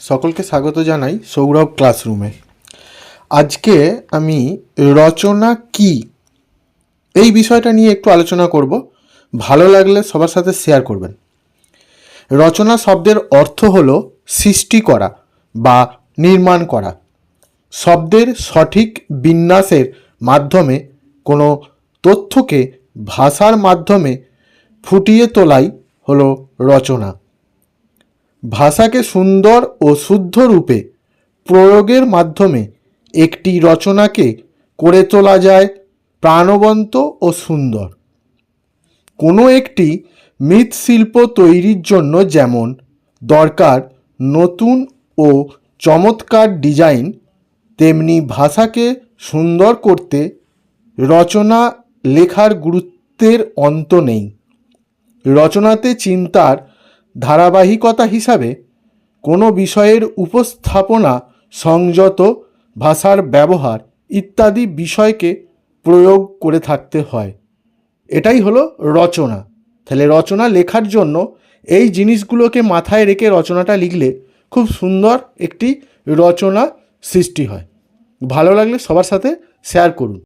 সকলকে স্বাগত জানাই সৌরভ ক্লাসরুমে। আজকে আমি রচনা কি এই বিষয়টা নিয়ে একটু আলোচনা করব। ভালো লাগলে সবার সাথে শেয়ার করবেন। রচনা শব্দের অর্থ হল সৃষ্টি করা বা নির্মাণ করা। শব্দের সঠিক বিন্যাসের মাধ্যমে কোনো তথ্যকে ভাষার মাধ্যমে ফুটিয়ে তোলাই হলো রচনা। ভাষাকে সুন্দর ও শুদ্ধ রূপে প্রয়োগের মাধ্যমে একটি রচনাকে করে তোলা যায় প্রাণবন্ত ও সুন্দর। কোনো একটি মৃৎশিল্প তৈরির জন্য যেমন দরকার নতুন ও চমৎকার ডিজাইন, তেমনি ভাষাকে সুন্দর করতে রচনা লেখার গুরুত্বের অন্ত নেই। রচনাতে চিন্তার ধারাবাহিকতা হিসাবে কোনো বিষয়ের উপস্থাপনা, সংযত ভাষার ব্যবহার ইত্যাদি বিষয়কে প্রয়োগ করে থাকতে হয়। এটাই হলো রচনা। তাহলে রচনা লেখার জন্য এই জিনিসগুলোকে মাথায় রেখে রচনাটা লিখলে খুব সুন্দর একটি রচনা সৃষ্টি হয়। ভালো লাগলে সবার সাথে শেয়ার করুন।